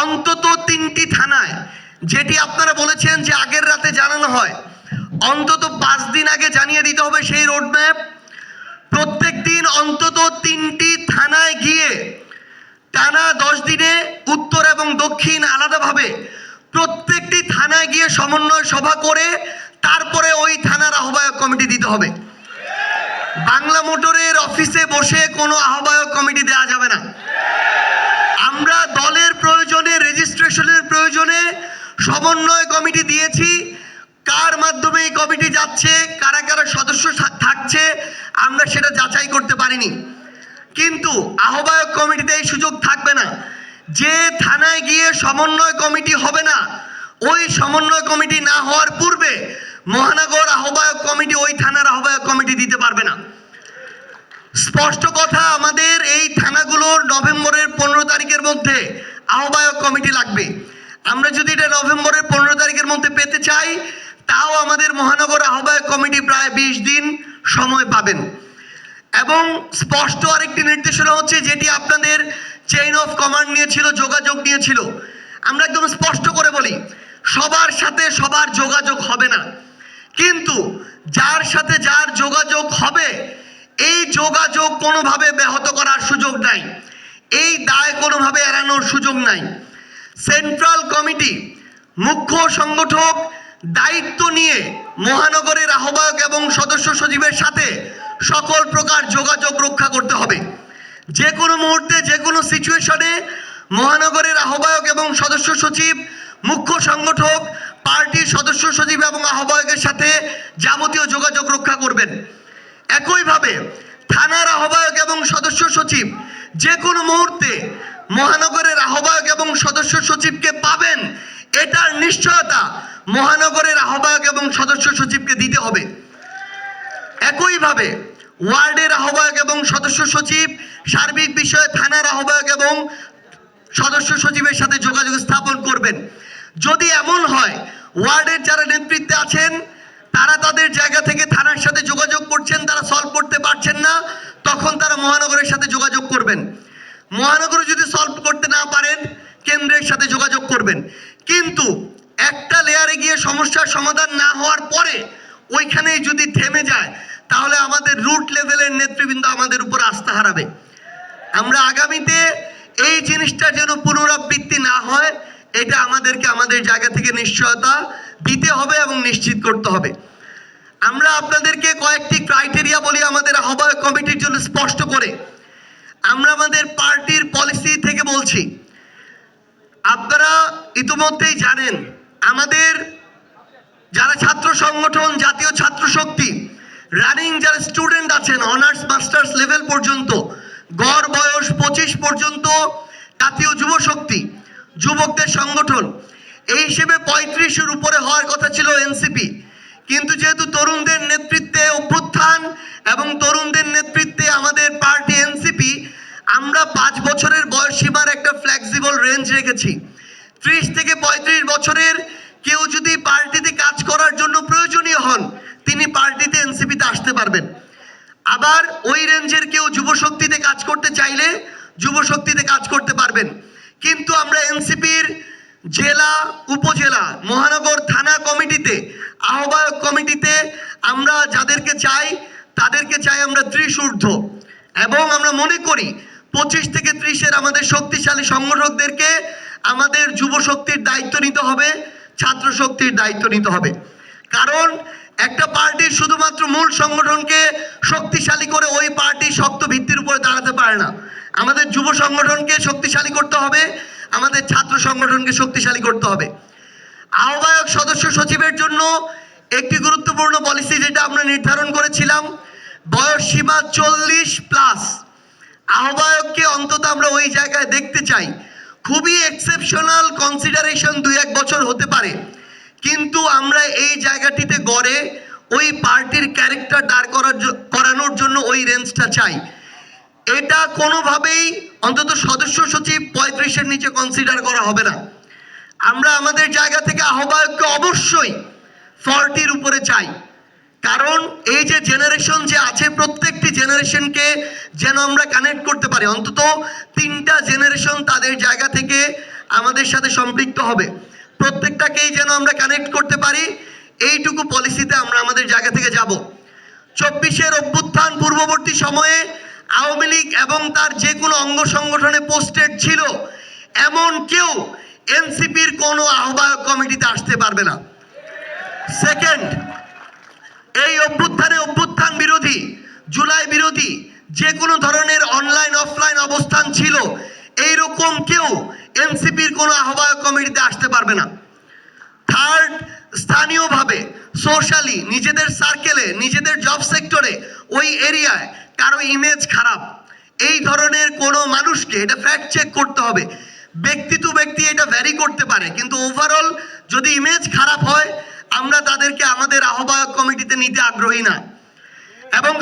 অন্তত তিনটি থানায়, যেটি আপনারা বলেছেন যে আগের রাতে জানানো হয়। অন্তত পাঁচ দিন আগে জানিয়ে দিতে হবে সেই রোডম্যাপ প্রত্যেক দিন অন্তত তিনটি থানায় গিয়ে টানা দশ দিনে উত্তর এবং দক্ষিণ আলাদাভাবে প্রত্যেকটি থানায় গিয়ে সমন্বয় সভা করে তারপরে ওই থানার আহ্বায়ক কমিটি দিতে হবে। বাংলা মোটরের অফিসে বসে কোনো আহ্বায়ক কমিটি দেওয়া যাবে না আমরা দলের প্রয়োজনে রেজিস্ট্রেশনের প্রয়োজনে সমন্বয় কমিটি দিয়েছি। কার মাধ্যমে এই কমিটি যাচ্ছে, কারা কারা সদস্য থাকছে, আমরা সেটা যাচাই করতে পারিনি। কিন্তু আহ্বায়ক কমিটিতে এই সুযোগ থাকবে না। যে থানায় গিয়ে সমন্বয় কমিটি হবে না, ওই সমন্বয় কমিটি না হওয়ার পূর্বে মহানগর আহ্বায়ক কমিটি ওই থানার আহ্বায়ক কমিটি দিতে পারবে না। স্পষ্ট কথা, আমাদের এই থানাগুলোর নভেম্বরের পনেরো তারিখের মধ্যে আহ্বায়ক কমিটি লাগবে। আমরা যদি এটা নভেম্বরের পনেরো তারিখের মধ্যে পেতে চাই, তাও আমাদের মহানগর আহ্বায়ক কমিটি প্রায় বিশ দিন সময় পাবেন। এবং স্পষ্ট আরেকটি নির্দেশনা হচ্ছে যেটি আপনাদের চেইন অফ কমান্ড নিয়েছিল, যোগাযোগ নিয়েছিল। আমরা একদম স্পষ্ট করে বলি, সবার সাথে সবার যোগাযোগ হবে না। কিন্তু যার সাথে যার যোগাযোগ হবে, এই যোগাযোগ কোনোভাবে ব্যাহত করার সুযোগ নাই। এই দায় কোনোভাবে এড়ানোর সুযোগ নাই। সেন্ট্রাল কমিটি মুখ্য সংগঠক দায়িত্ব নিয়ে মহানগরের আহ্বায়ক এবং সদস্য সচিবের সাথে সকল প্রকার যোগাযোগ রক্ষা করতে হবে। যে কোনো মুহূর্তে, যে কোনো সিচুয়েশনে মহানগরের আহ্বায়ক এবং সদস্য সচিব, মুখ্য সংগঠক, পার্টির সদস্য সচিব এবং আহ্বায়কের সাথে যাবতীয় যোগাযোগ রক্ষা করবেন। একইভাবে থানার আহ্বায়ক এবং সদস্য সচিব যে কোনো মুহূর্তে মহানগরের আহ্বায়ক এবং সদস্য সচিবকে পাবেন। এটার নিশ্চয়তা মহানগরের আহ্বায়ক এবং সদস্য সচিবকে দিতে হবে। একইভাবে ওয়ার্ডের আহ্বায়ক এবং সদস্য সচিব, সার্বিক বিষয়ে থানার আহ্বায়ক এবং সদস্য সচিবের সাথে যোগাযোগ স্থাপন করবেন। যদি এমন হয়, ওয়ার্ডের যারা নেতৃত্বে আছেন, তারা তাদের জায়গা থেকে থানার সাথে যোগাযোগ করছেন তারা সলভ করতে পারছেন না তখন তারা মহানগরের সাথে যোগাযোগ করবেন মহানগরে যদি সলভ করতে না পারেন কেন্দ্রের সাথে যোগাযোগ করবেন কিন্তু একটা লেয়ারে গিয়ে সমস্যার সমাধান না হওয়ার পরে ওইখানেই যদি থেমে যায়, তাহলে আমাদের রুট লেভেলের নেতৃবৃন্দ আমাদের উপর আস্থা হারাবে। আমরা আগামীতে এই জিনিসটা যেন পুনরাবৃত্তি না হয়, এটা আমাদেরকে আমাদের জায়গা থেকে নিশ্চয়তা দিতে হবে এবং নিশ্চিত করতে হবে। আমরা আপনাদেরকে কয়েকটি ক্রাইটেরিয়া বলি আমাদের আহ্বায়ক কমিটির জন্য স্পষ্ট করে। আমরা আমাদের পার্টির পলিসি থেকে বলছি। আপনারা ইতিমধ্যেই জানেন, আমাদের যারা ছাত্র সংগঠন, জাতীয় ছাত্র শক্তি রানিং যারা স্টুডেন্ট আছেন অনার্স মাস্টার্স লেভেল পর্যন্ত, গড় বয়স পঁচিশ পর্যন্ত জাতীয় যুব শক্তি, যুবকদের সংগঠন, এই হিসেবে পঁয়ত্রিশের উপরে হওয়ার কথা ছিল এনসিপি কিন্তু যেহেতু তরুণদের নেতৃত্বে অভ্যুত্থান এবং তরুণদের নেতৃত্বে আমাদের পার্টি এনসিপি আমরা পাঁচ বছরের বয়স সীমার একটা ফ্লেক্সিবল রেঞ্জ রেখেছি। ত্রিশ থেকে পঁয়ত্রিশ বছরের কেউ যদি পার্টিতে কাজ করার জন্য প্রয়োজনীয় হন, তিনি পার্টিতে এনসিপিতে আসতে পারবেন। আবার ওই রেঞ্জের কেউ যুব শক্তিতে কাজ করতে চাইলে যুব শক্তিতে কাজ করতে পারবেন। কিন্তু আমরা এনসিপির জেলা, উপজেলা, মহানগর থানা কমিটিতে, আহ্বায়ক কমিটিতে আমরা যাদেরকে চাই, তাদেরকে চাই আমরা ত্রিশ ঊর্ধ্ব। এবং আমরা মনে করি পঁচিশ থেকে ত্রিশের আমাদের শক্তিশালী সংগঠকদেরকে আমাদের যুব শক্তির দায়িত্ব নিতে হবে। ছাত্র শক্তির দায়িত্ব নিতে হবে। কারণ একটা পার্টির শুধুমাত্র মূল সংগঠনকে শক্তিশালী করে ওই পার্টি শক্ত ভিত্তির উপরে দাঁড়াতে পারে না। আমাদের যুব সংগঠনকে শক্তিশালী করতে হবে, আমাদের ছাত্র সংগঠনকে শক্তিশালী করতে হবে। আহ্বায়ক সদস্য সচিবের জন্য একটি গুরুত্বপূর্ণ পলিসি যেটা আমরা নির্ধারণ করেছিলাম, বয়স সীমা চল্লিশ প্লাস আহ্বায়ককে অন্তত আমরা ওই জায়গায় দেখতে চাই। খুবই এক্সেপশনাল কনসিডারেশন দুই এক বছর হতে পারে। কিন্তু আমরা এই জায়গাটিতে গড়ে ওই পার্টির ক্যারেক্টার দাঁড় করার করানোর জন্য ওই রেঞ্জটা চাই। এটা কোনোভাবেই অন্তত সদস্য সচিব পঁয়ত্রিশের নিচে কনসিডার করা হবে না। আমরা আমাদের জায়গা থেকে আহ্বায়ককে অবশ্যই ফর্টির উপরে চাই। কারণ এই যে জেনারেশন যে আছে, প্রত্যেকটি জেনারেশনকে যেন আমরা কানেক্ট করতে পারি। অন্তত তিনটা জেনারেশন তাদের জায়গা থেকে আমাদের সাথে সম্পৃক্ত হবে। প্রত্যেকটাকেই যেন আমরা কানেক্ট করতে পারি, এইটুকু পলিসিতে আমরা আমাদের জায়গা থেকে যাব। চব্বিশের অভ্যুত্থান পূর্ববর্তী সময়ে আওয়ামী লীগ এবং তার যে কোনো অঙ্গ সংগঠনে পোস্টেড ছিল, এমন কেউ এনসিপির কোনো আহ্বায়ক কমিটিতে আসতে পারবে না। সেকেন্ড এই অভ্যুত্থানে অভ্যুত্থান বিরোধী, জুলাই বিরোধী, যে কোনো ধরনের এইরকম কেউ এনসিপির কোনো আহ্বায়ক কমিটিতে আসতে পারবে না। থার্ড স্থানীয়ভাবে সোশ্যালি নিজেদের সার্কেলে নিজেদের জব সেক্টরে ওই এরিয়ায় কারও ইমেজ খারাপ। এই ধরনের কোনো মানুষকে এটা ফ্যাক্ট চেক করতে হবে। ব্যক্তি টু ব্যক্তি এটা ভ্যারি করতে পারে, কিন্তু ওভারঅল যদি ইমেজ খারাপ হয়, আমরা তাদেরকে আমাদের আহ্বায়ক কমিটিতে নিতে আগ্রহী না। এবং